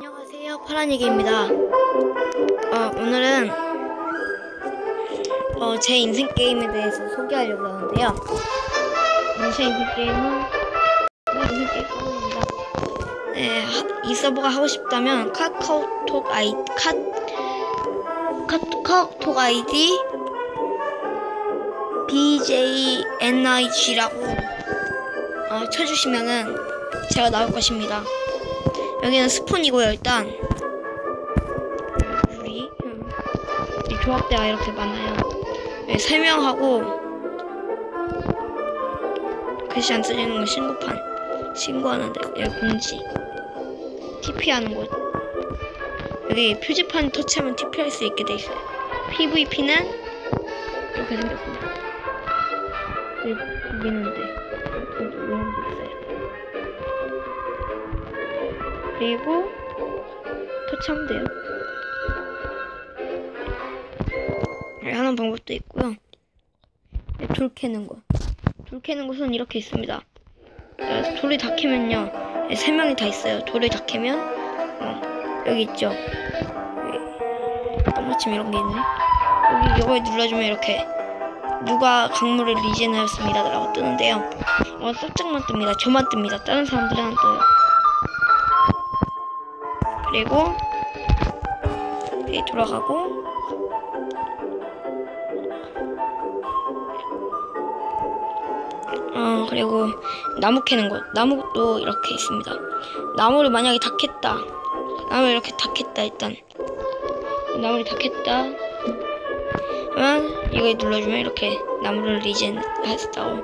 안녕하세요. 파란이기입니다. 어, 오늘은 어, 제 인생 게임에 대해서 소개하려고 하는데요. 제 인생 게임은 제 인생 게임 서버입니다. 네, 하- 이 서버가 하고 싶다면 카카오톡 아이 카, 카카오톡 아이디 BJNIG라고 어, 쳐주시면은 제가 나올 것입니다 여기는 스폰이고요 일단. 우리 음, 이 조합대가 이렇게 많아요. 네, 설명하고 글씨 안 쓰리는 건 신고판 신고하는데 여기 공지 TP하는 곳. 여기 표지판 터치하면 TP할 수 있게 돼 있어요. PVP는 이렇게 생겼습니다. 여기 보이는데 그리고 터치하면 돼요. 네, 하는 방법도 있고요. 네, 돌 캐는 거. 돌 캐는 곳은 이렇게 있습니다. 네, 돌이 다 캐면요. 네, 세 명이 다 있어요. 돌을 다 캐면 어, 여기 있죠. 딱 마침 이런 게 있네. 여기 이걸 눌러주면 이렇게 누가 강물을 리젠하였습니다. 라고 뜨는데요. 어, 싹짝만 뜹니다. 저만 뜹니다. 다른 사람들은 안 떠요. 그리고 돌아가고 어 그리고 나무 캐는 곳 나무도 이렇게 있습니다. 나무를 만약에 다 캤다. 나무를 이렇게 다 캤다 일단. 나무를 다 캤다. 하면 이걸 눌러주면 이렇게 나무를 리젠 했다고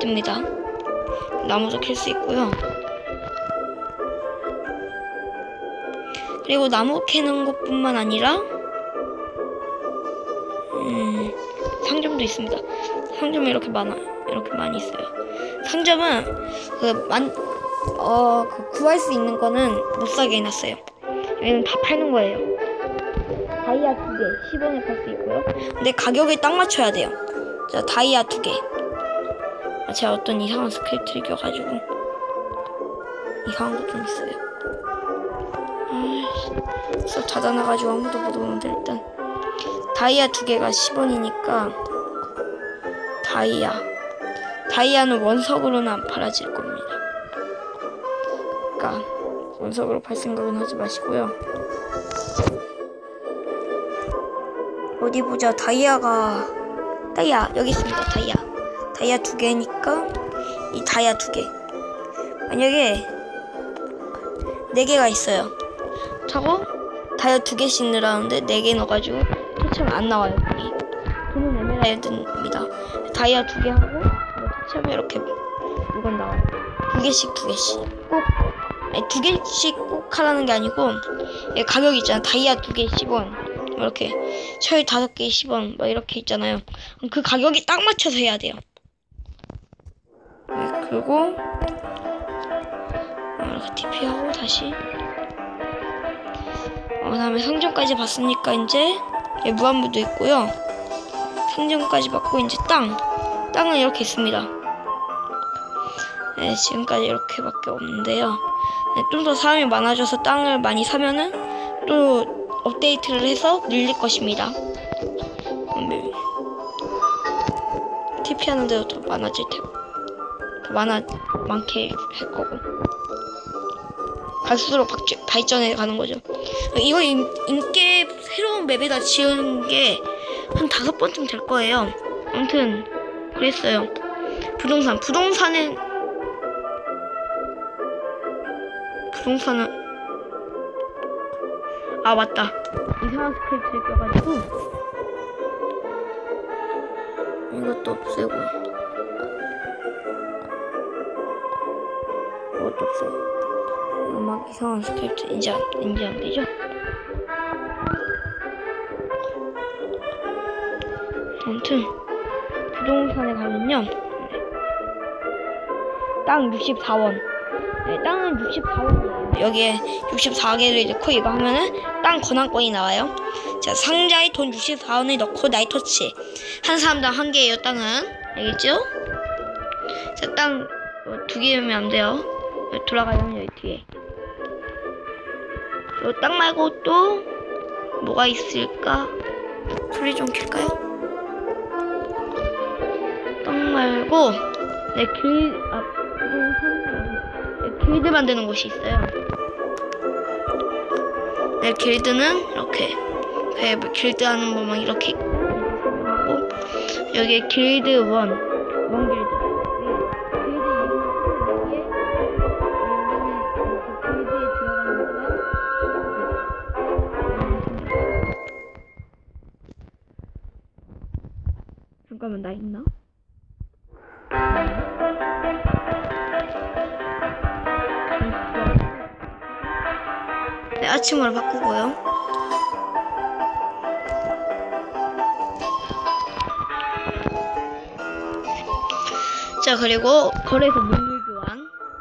뜹니다. 나무도 캘 수 있고요 그리고 나무 캐는 것뿐만 아니라 음, 상점도 있습니다. 상점이 이렇게 많아 이렇게 많이 있어요. 상점은 그만 어, 그 구할 수 있는 거는 못 사게 해놨어요. 여기는 다 팔는 거예요. 다이아 두 개, 10원에 팔 수 있고요. 근데 가격에 딱 맞춰야 돼요. 자, 다이아 두 개. 아, 제가 어떤 이상한 스크립트를 껴가지고 이상한 거 좀 있어요. 서 닫아놔가지고 아무도 못 오는데 일단. 다이아 두 개가 10원이니까 다이아. 다이아는 원석으로는 안 팔아질 겁니다. 그러니까 원석으로 팔 생각은 하지 마시고요. 어디 보자. 다이아가 다이아 여기 있습니다. 다이아. 다이아 두 개니까 이 다이아 두 개. 만약에 네 개가 있어요. 차고 다이아 두 개씩 넣으라는데 네 개 넣어가지고 터치하면 안 나와요 여기. 돈은 에메랄드입니다. 다이아 두 개 하고 이거 터치하면 이렇게 이건 나와요. 두 개씩 두 개씩. 꼭 아니 두 개씩 꼭 하라는 게 아니고 얘 가격 있잖아 다이아 두 개 10원 이렇게 철 다섯 개 10원 막 이렇게 있잖아요. 그 가격이 딱 맞춰서 해야 돼요. 네, 그리고 어, 이렇게 TP하고 다시 어, 다음에 상점까지 봤으니까 이제 예, 무한부도 있고요. 상점까지 봤고 이제 땅 땅은 이렇게 있습니다. 네, 지금까지 이렇게밖에 없는데요. 네, 좀더 사람이 많아져서 땅을 많이 사면은 또 업데이트를 해서 늘릴 것입니다. 음, TP 하는데도 더 많아질 테고 더 많아 많게 할 거고 갈수록 발전해 가는 거죠. 이거 인, 인게 새로운 맵에다 지은 게 한 다섯 번쯤 될 거예요. 아무튼 그랬어요. 부동산 부동산은 부동산은 아 맞다 이상한 스크립트를 껴가지고 이것도 없애고 이것도 없애고 음악 이상한 스크립트 인지 안, 인지 안 되죠? 아무튼 부동산에 가면요. 땅 64원. 네, 땅은 64원이에요 여기에 64개를 넣고 이거 하면은 땅 권한권이 나와요. 자 상자에 돈 64원을 넣고 나이터치. 한 사람당 한 개예요 땅은. 알겠죠? 자 땅 두 개면 안 돼요. 돌아가면 여기 뒤에 요 땅 말고 또 뭐가 있을까? 소리 좀 킬까요? 땅 말고 네 길, 아, 네, 길드 만드는 곳이 있어요. 네 길드는 이렇게 길드 하는 법만 이렇게 여기에 길드 원, 원 길드. 잠깐만 나 있나? 네, 아침으로 바꾸고요. 자, 그리고 거래소 물물 교환.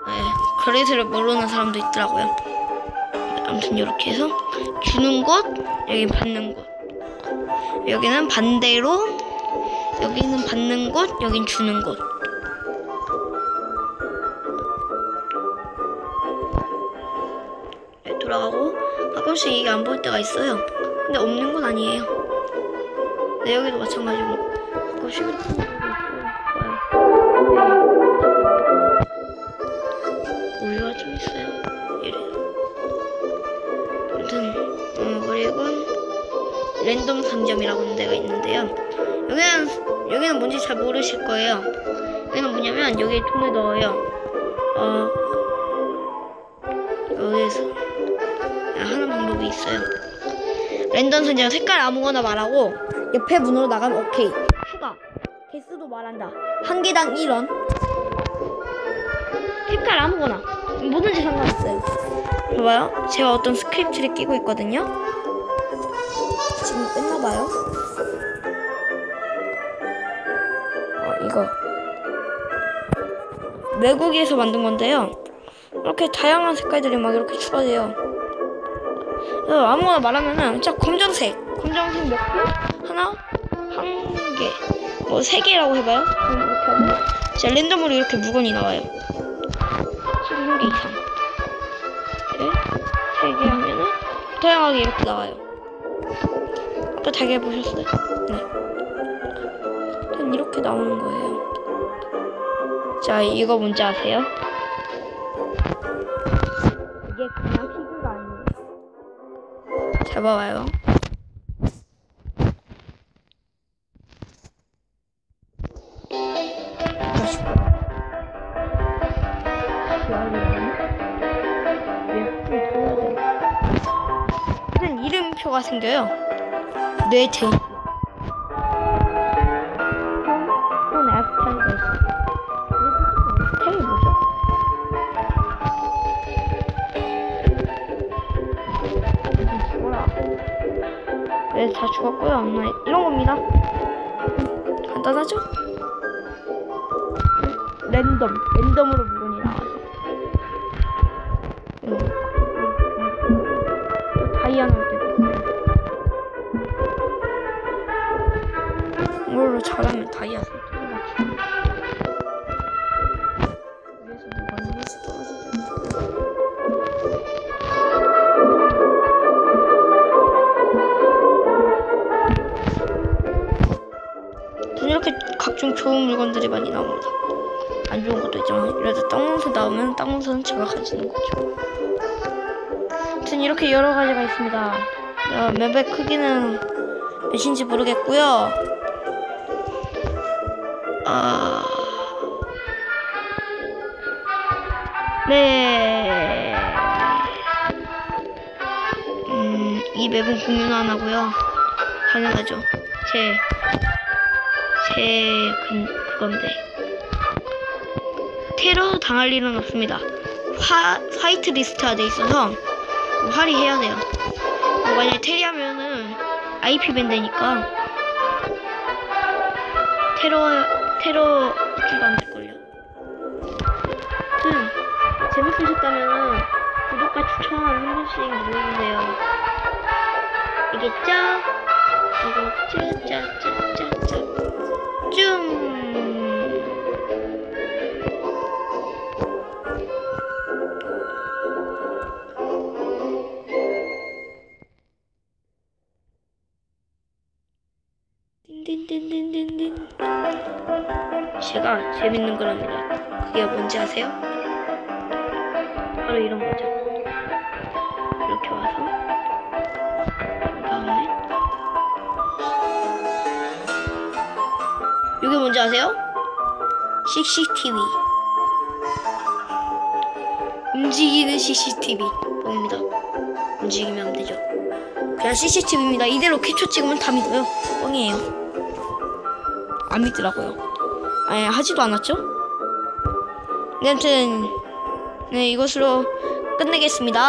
네, 거래소를 모르는 사람도 있더라고요. 네, 아무튼 이렇게 해서 주는 곳, 여기 받는 곳. 여기는 반대로 여기는 받는 곳, 여긴 주는 곳. 네, 돌아가고 가끔씩 이게 안 보일 때가 있어요. 근데 없는 건 아니에요. 네, 여기도 마찬가지고 가끔씩. 오류가 좀 있어요. 이래. 아무튼 어, 그리고 랜덤 상점이라고 하는 데가 있는데요. 여기는 여기는 뭔지 잘 모르실 거예요. 여기는 뭐냐면 여기에 돈을 넣어요. 어 여기에서 하는 방법이 있어요. 랜덤 상점 색깔 아무거나 말하고 옆에 문으로 나가면 오케이. 추가. 개수도 말한다. 한 개당 1원. 색깔 아무거나 뭐든지 상관없어요. 봐봐요. 제가 어떤 스크립트를 끼고 있거든요. 지금 끝나봐요. 이거 외국에서 만든 건데요. 이렇게 다양한 색깔들이 막 이렇게 추가돼요. 그래서 아무거나 말하면은 진짜 검정색, 검정색 몇 개? 하나, 한 개, 뭐 세 개라고 해봐요. 이렇게 진짜 랜덤으로 이렇게 물건이 나와요. 21개 이상. 네, 세개 하면은 다양하게 이렇게 나와요. 아까 달걀 보셨어요? 네. 일단 이렇게 나오는 거예요. 자, 이거 뭔지 아세요? 이게 그냥 피규가 아니에요. 잡아봐요. 일단 이름표가 생겨요. 뇌제. 다 죽었고요. 엄마 이런 겁니다. 간단하죠? 랜덤, 랜덤으로 좋은 물건들이 많이 나옵니다. 안 좋은 것도 있지만 이래도 땅문서 나오면 땅문서는 제가 가지는 거죠. 아무튼 이렇게 여러 가지가 있습니다. 어, 맵의 크기는 몇인지 모르겠고요. 아... 네. 음, 이 맵은 공유는 안 하고요. 당연하죠. 제, 제, 그, 그건데. 테러 당할 일은 없습니다. 화, 화이트 리스트가 돼 있어서 활이해야 돼요. 만약에 테리하면은 IP 밴드니까 테러, 테러 기가 안 될걸요. 음, 재밌으셨다면은 구독과 추천 한 번씩 눌러주세요. 알겠죠? 이거 짜짜짜짜 띵띵띵띵띵띵 제가 재밌는 걸 합니다 그게 뭔지 아세요? 바로 이런 거죠. 이렇게 와서. 뭔지 아세요? CCTV 움직이는 CCTV 뻥입니다. 움직이면 안 되죠. 그냥 CCTV입니다. 이대로 캡처 찍으면 다 믿어요. 뻥이에요. 안 믿더라고요. 아니 하지도 않았죠? 네, 아무튼 네 이것으로 끝내겠습니다.